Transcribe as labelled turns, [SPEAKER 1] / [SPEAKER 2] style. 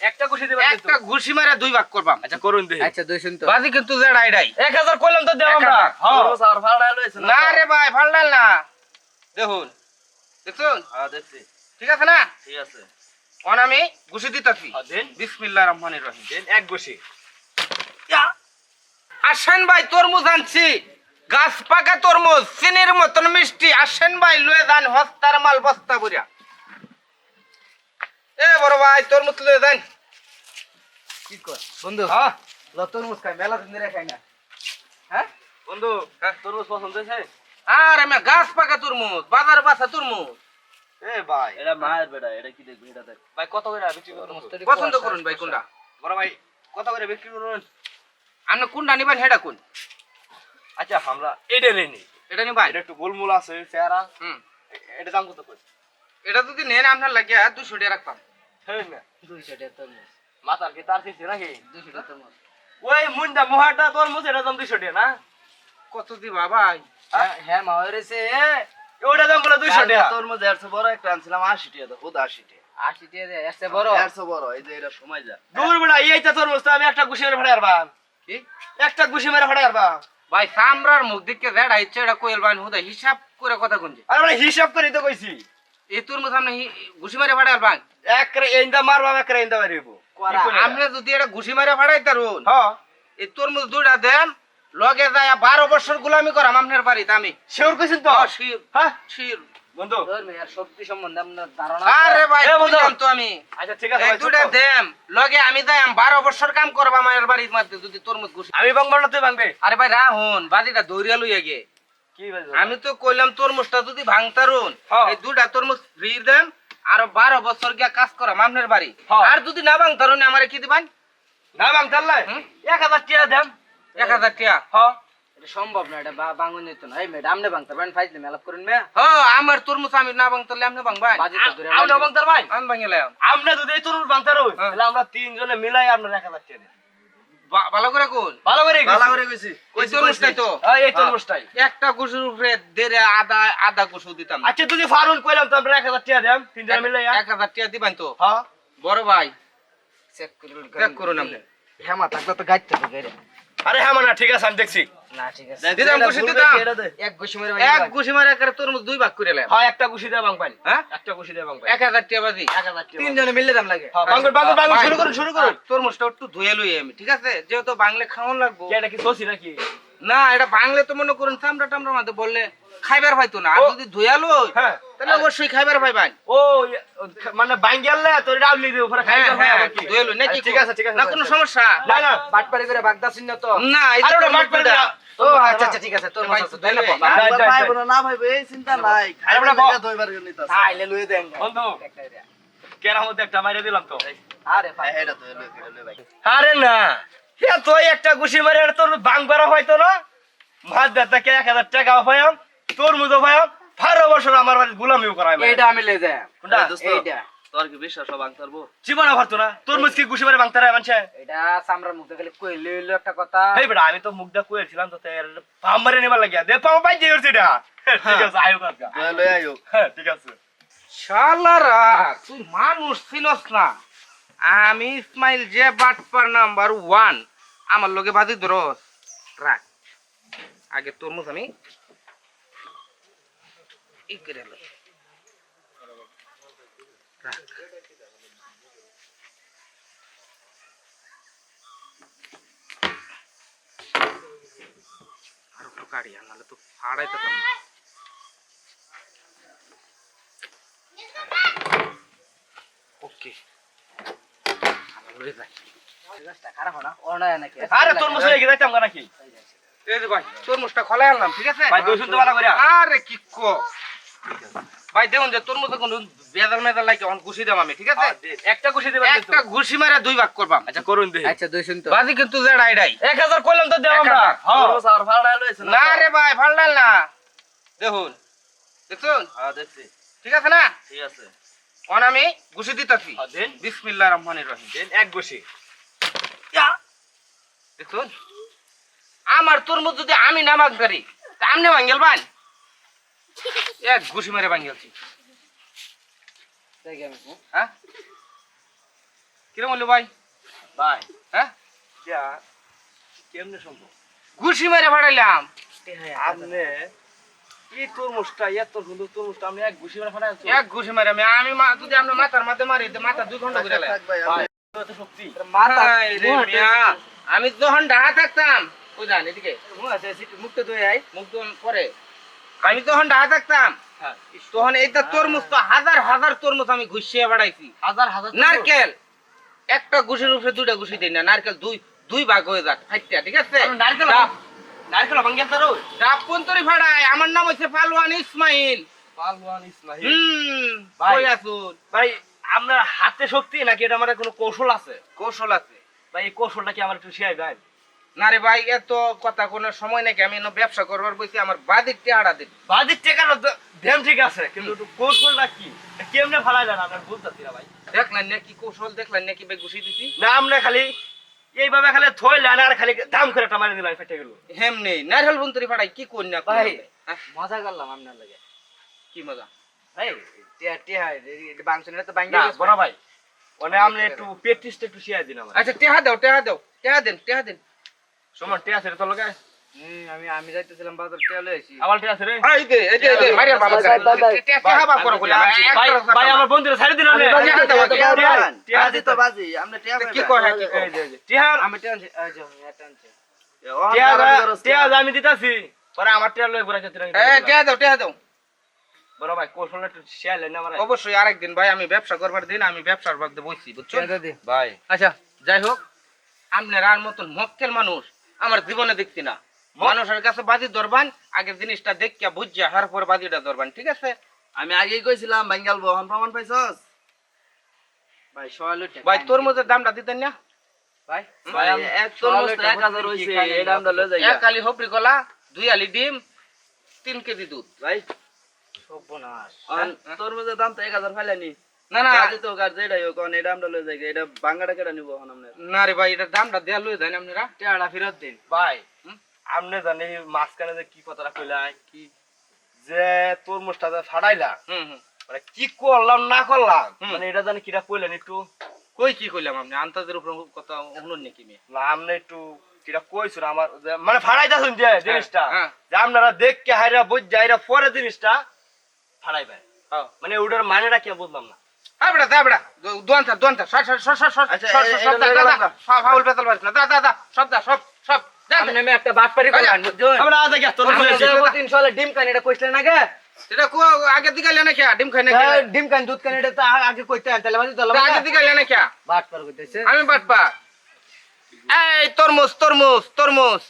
[SPEAKER 1] একটা ঘুষি দিবেন
[SPEAKER 2] একটা ঘুষি মারে দুই ভাগ করবাম।
[SPEAKER 1] আচ্ছা করুন
[SPEAKER 3] আচ্ছা দুই শুন তো।
[SPEAKER 2] বাজি কিন্তু জেড
[SPEAKER 1] এক হাজার কইলাম তো দেব আমরা। হ্যাঁ।
[SPEAKER 3] স্যার ভাড়া লইছে
[SPEAKER 2] না রে ভাই ফালডাল না। দেখুন। দেখুন?
[SPEAKER 3] হ্যাঁ দেখছি।
[SPEAKER 2] ঠিক আছে না?
[SPEAKER 3] ঠিক আছে।
[SPEAKER 2] অন আমি ঘুষি দিতাছি।
[SPEAKER 1] হ্যাঁ, দেন।
[SPEAKER 2] বিসমিল্লাহ রহমানির রহিম।
[SPEAKER 1] দেন। এক ঘুষি।
[SPEAKER 2] আসেন ভাই তরমুজ আনছি। গাছ পাকা তরমুজ চিনির মতন মিষ্টি। আসেন ভাই লয়ে যান হস্তার মাল বস্তা বুড়া এ বড় ভাই তরমুজ লয়ে যান
[SPEAKER 3] কি কর? বন্ধু
[SPEAKER 2] হ্যাঁ
[SPEAKER 3] লতর মুস্কাই মেলা দিন ধরে খাই না। হ্যাঁ?
[SPEAKER 1] বন্ধু তরমুজ পছন্দ হয়েছে?
[SPEAKER 2] আর আমি গাছ পাকা তরমুজ বাজার বাসা তরমুজ।
[SPEAKER 1] এ ভাই।
[SPEAKER 3] এটা মায়ের বেটা এটা কি দেখবি এটা দেখ।
[SPEAKER 1] ভাই কত করে বিক্রি করুন?
[SPEAKER 2] পছন্দ করুন ভাই কোনটা?
[SPEAKER 1] বড় ভাই কত করে বিক্রি করুন?
[SPEAKER 2] আপনি কোনটা নিবেন সেটা কোন?
[SPEAKER 1] আচ্ছা আমরা এটা নেই নি।
[SPEAKER 2] এটা নিবেন?
[SPEAKER 1] এটা একটু গোলমূল আছে চেহারা।
[SPEAKER 2] হুম।
[SPEAKER 1] এটা দাম কত কই
[SPEAKER 2] এটা যদি নেন আপনার লাগিয়া দুশো টাকা রাখতাম।
[SPEAKER 1] হ্যাঁ
[SPEAKER 3] দুইশো টাকা তরমুজ।
[SPEAKER 1] মাথার কি তার ছিস নাকি?
[SPEAKER 3] দুইশো টাকা তরমুজ।
[SPEAKER 1] ওই মুন্ডা মোহাটা তোর এটা দাম দুইশো টাকা না?
[SPEAKER 2] কত দিবা ভাই?
[SPEAKER 3] হ্যাঁ হ্যাঁ মা হয়েছে
[SPEAKER 1] ওটা দাম বলে দুইশো টাকা।
[SPEAKER 4] তরমুজ দেড়শো বড় একটা আনছিলাম আশি টাকা তো খুদ আশি টাকা।
[SPEAKER 3] আশি টাকা দিয়ে বড়?
[SPEAKER 4] দেড়শো বড় এই যে এটা সময় যা।
[SPEAKER 1] দূর বেড়া এইটা তোর মুছতে আমি একটা ঘুষি মেরে ফাড়ে আরবাম
[SPEAKER 2] কি?
[SPEAKER 1] একটা মেরে আরবাম
[SPEAKER 2] ভাই সামরার মুখ দিকে এটা কোয়েল বান হুদা হিসাব করে কথা কোনছে
[SPEAKER 1] আর হিসাব করে তো কইছি।
[SPEAKER 2] এই তরমুজ আপনি হি- ঘুষি মারে ফাড়ার বান
[SPEAKER 1] একরে এইন্দা মারবাম একরে এইন্দা মারিব।
[SPEAKER 2] আপনি যদি এটা ঘুষি মারে ফাড়াই তারুন।
[SPEAKER 1] হ্যাঁ
[SPEAKER 2] এই তরমুজ দুইটা দেন লগে যায় বারো বছর গুলামি করাম আপনার বাড়িতে আমি।
[SPEAKER 1] শিওর কইছেন তো?
[SPEAKER 2] হ্যাঁ, শির
[SPEAKER 1] হ্যাঁ?
[SPEAKER 2] শির
[SPEAKER 1] বন্ধু।
[SPEAKER 3] আর সত্যি সম্বন্ধে আপনার ধারণা
[SPEAKER 2] আরে ভাই তো আমি।
[SPEAKER 1] আচ্ছা ঠিক আছে
[SPEAKER 2] দুইটা। দেম লগে আমি যাই বারো বছর কাম করবা আমার বাড়ির মধ্যে যদি তরমুজ ঘুষি
[SPEAKER 1] আমি বাংলা না তুই বাংবে।
[SPEAKER 2] আরে ভাই রাহুন বাজিটা দৌড়িয়া লইয়া গে
[SPEAKER 1] কি ভাই
[SPEAKER 2] আমি তো কইলাম তরমুজটা যদি ভাঙতারুন
[SPEAKER 1] হ্যাঁ।
[SPEAKER 2] এই দুটা তরমুজ ফ্রি দেন আর বারো বছর গিয়া কাজ করাম আপনার বাড়ি।
[SPEAKER 1] হ্যাঁ।
[SPEAKER 2] আর যদি না ভাঙতারুন আমারে কি দিবান?
[SPEAKER 1] না বাং তাল্লাই এক হাজার টাকা দেন।
[SPEAKER 2] এক হাজার টাকা
[SPEAKER 1] হ্যাঁ।
[SPEAKER 3] এটা সম্ভব না এটা বাঙুন দিত না। এই ম্যাডাম আমনে বাংতা পারেন ফাইজলে মেলাপ করুন মে
[SPEAKER 2] হ আমার তরমুজ আমি না ভাঙতারলে আপনি ভাঙবান?
[SPEAKER 3] বাজি তো দূরে
[SPEAKER 1] আমরা বাংতার ভাই?
[SPEAKER 2] আমি ভাঙিলাম।
[SPEAKER 1] আমরা যদি এই তরুণ বাংতার হই
[SPEAKER 2] হ্যাঁ।
[SPEAKER 1] তাহলে আমরা তিনজনে মিলাই আপনার এক হাজার টাকা দেন
[SPEAKER 2] ভালো করে কোন
[SPEAKER 1] ভালো করে
[SPEAKER 4] ভালো করে গেছি
[SPEAKER 2] ওই তরমুজটাই তো।
[SPEAKER 1] হ্যাঁ, এই তরমুজটাই
[SPEAKER 2] একটা কুসুর উপরে দেড়ে আধা আধা কুসু দিতাম।
[SPEAKER 1] আচ্ছা যদি ফারুল কইলাম তো আমরা এক হাজার টাকা দেন তিনজন মিলে
[SPEAKER 2] এক। হাজার টাকা দিবেন তো?
[SPEAKER 1] হ্যাঁ।
[SPEAKER 2] বড় ভাই।
[SPEAKER 3] চেক করুন
[SPEAKER 2] চেক করুন আপনি
[SPEAKER 3] হ্যাঁ মা থাকলে তো গাইতে তো গাইরে
[SPEAKER 1] আরে হ্যাঁ মানে ঠিক আছে আমি দেখছি। হ্যাঁ
[SPEAKER 2] হ্যাঁ?
[SPEAKER 1] হ্যাঁ
[SPEAKER 2] হ্যাঁ, যেহেতু বাংলা খাওয়ান লাগবো।
[SPEAKER 1] এটা কি সসি নাকি?
[SPEAKER 2] না এটা বাংলে তো মনে করুন চামড়া টামড়ার মধ্যে বললে খাইবার পাইতো না। আর যদি ধুয়া লই
[SPEAKER 1] হ্যাঁ।
[SPEAKER 2] তাহলে অবশ্যই খাইবার পাইবান
[SPEAKER 1] ও ইয়ে, মানে বাইং গেলে তো এটা আপনি দিয়ে উপরে খাই
[SPEAKER 2] হ্যাঁ হ্যাঁ ধুয়ে লই নাকি
[SPEAKER 1] ঠিক আছে ঠিক আছে
[SPEAKER 2] না কোনো সমস্যা।
[SPEAKER 1] না না।
[SPEAKER 3] বাটপাড়ি করে বাগদাসিন না তো।
[SPEAKER 2] না এই
[SPEAKER 1] আরে ওটা
[SPEAKER 2] তরমুজ
[SPEAKER 1] পেলে
[SPEAKER 3] ও আচ্ছা আচ্ছা ঠিক আছে তোর
[SPEAKER 2] ভাই,
[SPEAKER 3] মাছ আছে তাই না।
[SPEAKER 1] যাই, যাই,
[SPEAKER 4] না না ভাইবো এই চিন্তা নাই। খাইবার লাগা দইবার গেলি তা।
[SPEAKER 3] আইলে লুই দেন
[SPEAKER 1] বন্ধু। কেন মধ্যে একটা মাইরে দিলাম তো।
[SPEAKER 3] আরে ভাই
[SPEAKER 4] এটা তো লই এটা লই ভাই।
[SPEAKER 1] আরে না। একটা ঘুষি মারে এটা তোর বাং করা হয়তো না? মাছ দেড়টাকে এক হাজার টাকা তোর মুজো পাইম বারো বছর আমার বাড়ি গুলামিও করাই
[SPEAKER 3] এইটা আমি লই যাই।
[SPEAKER 1] কোনটা?
[SPEAKER 3] এইটা।
[SPEAKER 4] তোর কি বিশ্বাস সব
[SPEAKER 1] না? তোর মারে বাংতে রে মানছে?
[SPEAKER 3] এটা সামরার মুখে গেলে কই লইলো একটা কথা।
[SPEAKER 1] এই বেটা আমি তো মুখটা কুয়েছিলাম তো তের পাম মারে নিবার লাগিয়া। দে পাম পাই দিয়ে উঠছি এটা। ঠিক আছে আয়ো কাকা
[SPEAKER 4] লই আইও
[SPEAKER 1] হ্যাঁ ঠিক আছে।
[SPEAKER 2] শালারা তুই মানুষ চিনস না। আমি ইসমাইল যে বাটপার নাম্বার ওয়ান, আমার লগে বাজি ধরস। রাখ। আগে তরমুজ আমি ই করে রাখ। আর একটু কাড়ি আর নাহলে তো ফাড়াইতে যাই
[SPEAKER 1] আরে তোর হয়ে নাকি?
[SPEAKER 2] এই যে ভাই তরমুজটা খোলাই আনলাম ঠিক আছে?
[SPEAKER 1] ভাই দুই শুনতে ভালো করে
[SPEAKER 2] আরে কি কো? ভাই দেখুন যে তরমুজ কোন বেজাল মেজাল লাগে অন ঘুষি দাম আমি ঠিক আছে?
[SPEAKER 1] একটা ঘুষি দিবেন
[SPEAKER 2] একটা ঘুষি মারে দুই ভাগ করবাম।
[SPEAKER 1] আচ্ছা করুন দেখি।
[SPEAKER 3] আচ্ছা দুই শুন তো
[SPEAKER 2] বাজি কিন্তু জেড আইডাই
[SPEAKER 1] এক হাজার কইলাম তো দেব
[SPEAKER 2] এক
[SPEAKER 1] আমরা। হ্যাঁ।
[SPEAKER 4] তোর স্যার ভাড়া লইছে
[SPEAKER 2] না রে ভাই ফালডাল না। দেখুন দেখুন।
[SPEAKER 4] হ্যাঁ দেখছি।
[SPEAKER 2] ঠিক আছে না?
[SPEAKER 4] ঠিক আছে।
[SPEAKER 2] অন আমি ঘুষি দিতাছি।
[SPEAKER 1] দেন?
[SPEAKER 2] বিসমিল্লাহ রহমানির রহিম।
[SPEAKER 1] দেন এক ঘুষি।
[SPEAKER 2] দেখুন আমার তরমুজ যদি আমি না মাগদারি তা আমনে ভাঙ্গেল বান। এক ঘুষি মেরে ভাঙ্গেলছি হ্যাঁ? কিরম হলো ভাই?
[SPEAKER 1] ভাই।
[SPEAKER 2] হ্যাঁ?
[SPEAKER 1] কেমনে সম্ভব?
[SPEAKER 2] ঘুষি মেরে ফাটাইলাম।
[SPEAKER 1] আপনি এই তরমুজটা? এত সুন্দর তরমুজটা আপনি এক ঘুষি মারা
[SPEAKER 2] এক ঘুষি মেরে আমি আমি যদি মাথার মাঝে মারি মাথা দুই ঘণ্টা ঘুরে
[SPEAKER 4] আমি-
[SPEAKER 1] শক্তি।
[SPEAKER 2] হায় আমি যখন ডাহা থাকতাম ওই যান এদিকে।
[SPEAKER 3] মুক্ত দই আই
[SPEAKER 2] ধোন পরে। আমি যখন ডাহা থাকতাম
[SPEAKER 1] হ্যাঁ।
[SPEAKER 2] তখন এইটা তরমুজ তো হাজার হাজার তরমুজ আমি ঘুষিয়ে বাড়াইছি।
[SPEAKER 1] হাজার হাজার
[SPEAKER 2] নারকেল। একটা ঘুষির উপরে দুইটা ঘুষি দিই না নারকেল দুই দুই ভাগ হয়ে যাক ঠিক আছে?
[SPEAKER 1] নারকেল নারকেল ভাঙ্গি তারও
[SPEAKER 2] ডাব পন্তরি ফাড়াই আমার নাম হচ্ছে পালওয়ান ইসমাইল।
[SPEAKER 1] পালওয়ান ইসমাইল।
[SPEAKER 2] হুম
[SPEAKER 1] ভাই।
[SPEAKER 2] আসুন
[SPEAKER 1] ভাই আপনার হাতে শক্তি নাকি এটা আমার কোনো কৌশল আছে?
[SPEAKER 2] কৌশল আছে।
[SPEAKER 1] ভাই এই কৌশলটা কি আমার একটু শিখাই ভাই
[SPEAKER 2] না রে ভাই এত কথা কোনো সময় নাকি আমি ব্যবসা করবার বলছি আমার বাদির টেহাড়া দিন।
[SPEAKER 1] বাদির টেকার ধ্যান ঠিক আছে কিন্তু কৌশলটা কি? কেমনে ফালাই দেন? আপনার বুঝতেছি না ভাই।
[SPEAKER 2] দেখলেন না কি কৌশল দেখলেন না কি বে ঘুষি দিছি?
[SPEAKER 1] না আমরা খালি এইভাবে খালি লাইন আর খালি দাম করে টামারে মারি দিলাম ফেটে গেল।
[SPEAKER 2] হেমনি নারকেল বন্তরি ফাটাই কি কোন না
[SPEAKER 3] ভাই। মজা করলাম আপনার লাগে।
[SPEAKER 2] কি মজা?
[SPEAKER 3] ভাই টিয়া টিয়া বাংশন তো
[SPEAKER 1] না বড় ভাই। ওনে আমলে একটু পেটিস্ট একটু শেয়ার দিন আমার।
[SPEAKER 2] আচ্ছা টিয়া দাও টিয়া দাও টিয়া দেন টিয়া দেন।
[SPEAKER 1] সমান টিয়া সেটা তো লগে
[SPEAKER 3] আমি যাইতেছিলাম বাজার
[SPEAKER 1] আমার আছে রে?
[SPEAKER 2] এই দে এই দে দে মারিয়া বাবা করো
[SPEAKER 1] ভাই ভাই আমার বন্ধুরা ছাড়ি দিন
[SPEAKER 3] বাজি
[SPEAKER 4] আমরা
[SPEAKER 2] কি কয় কি কয়?
[SPEAKER 1] এই যে দিতাছি। পরে আমার টিয়া লই ঘুরাই যেতে
[SPEAKER 2] এই টেহা দাও টেহা দাও।
[SPEAKER 1] বড় ভাই কৌশলটা একটু শিখাইলেন না আমার।
[SPEAKER 2] অবশ্যই আরেকদিন ভাই আমি ব্যবসা করবার দিন আমি ব্যবসার মধ্যে বসছি বুঝছ?
[SPEAKER 1] ভাই।
[SPEAKER 2] আচ্ছা যাই হোক। আপনার আর মতন মক্কেল মানুষ আমার জীবনে দেখছি না। মানুষের কাছে বাজি ধরবান আগে জিনিসটা দেখিয়া বুঝিয়া হার পর বাজিটা ধরবান ঠিক আছে?
[SPEAKER 4] আমি আগেই কইছিলাম বাঙ্গাল বহন প্রমাণ পাইছস?
[SPEAKER 3] ভাই সয়ালু
[SPEAKER 2] ভাই তোর মধ্যে দামটা দিতেন না?
[SPEAKER 3] ভাই
[SPEAKER 4] ভাই এক লয়ে যাই
[SPEAKER 2] আলি হপরি কলা দুই আলি ডিম তিন কেজি দুধ
[SPEAKER 4] ভাই। তোর মধ্যে দাম তো এক হাজার ফাইলানি
[SPEAKER 2] না। না
[SPEAKER 4] তো কার যেটাই হোক অন এটা আমরা লয়ে যাই এটা বাঙ্গাটা কেটে নিব
[SPEAKER 2] না রে ভাই এটা দামটা দেয়া লই দেন আপনারা।
[SPEAKER 3] টিয়াটা ফেরত দিন।
[SPEAKER 1] ভাই আপনি জানি মাঝখানে যে কি কথাটা কইলাই কি যে তরমুজটা যে ফাড়াইলা মানে কি করলাম না করলাম মানে এটা জানি কিটা কইলেন একটু?
[SPEAKER 2] কই কি কইলাম আপনি আন্তাজের উপর কথা শুনুন নাকি মেয়ে?
[SPEAKER 1] না আপনি একটু কিটা কইছুন আমার মানে ফাড়াইতাছুন যে জিনিসটা
[SPEAKER 2] হ্যাঁ।
[SPEAKER 1] যে আপনারা দেখকে হাইরা বুঝ যাইরা পরে জিনিসটা ফাড়াইবেন।
[SPEAKER 2] হ্যাঁ।
[SPEAKER 1] মানে ওটার মানেটা কি বুঝলাম না।
[SPEAKER 2] হ্যাঁ বেটা দা বেটা দোয়ান্তা দোয়ান্তা
[SPEAKER 4] আচ্ছা,
[SPEAKER 2] সব সব ফাউল পেতাল পারিস না দা দা দা সব দা সব সব। দা
[SPEAKER 3] আপনি আমি একটা বাটপারি।
[SPEAKER 1] আমরা আজ আগে তোর।
[SPEAKER 3] ডিম কান এটা না আগে?
[SPEAKER 2] এটা কো আগে দিকে লেনা কে ডিম খাই না কে
[SPEAKER 3] হ্যাঁ, ডিম কান দুধ কান এটা তো আগে কইতে তাহলে
[SPEAKER 2] আগে দিকে লেনা কে
[SPEAKER 3] বাটপার কইতেছে।
[SPEAKER 2] আমি বাটপা এই তরমুজ তরমুজ তরমুজ।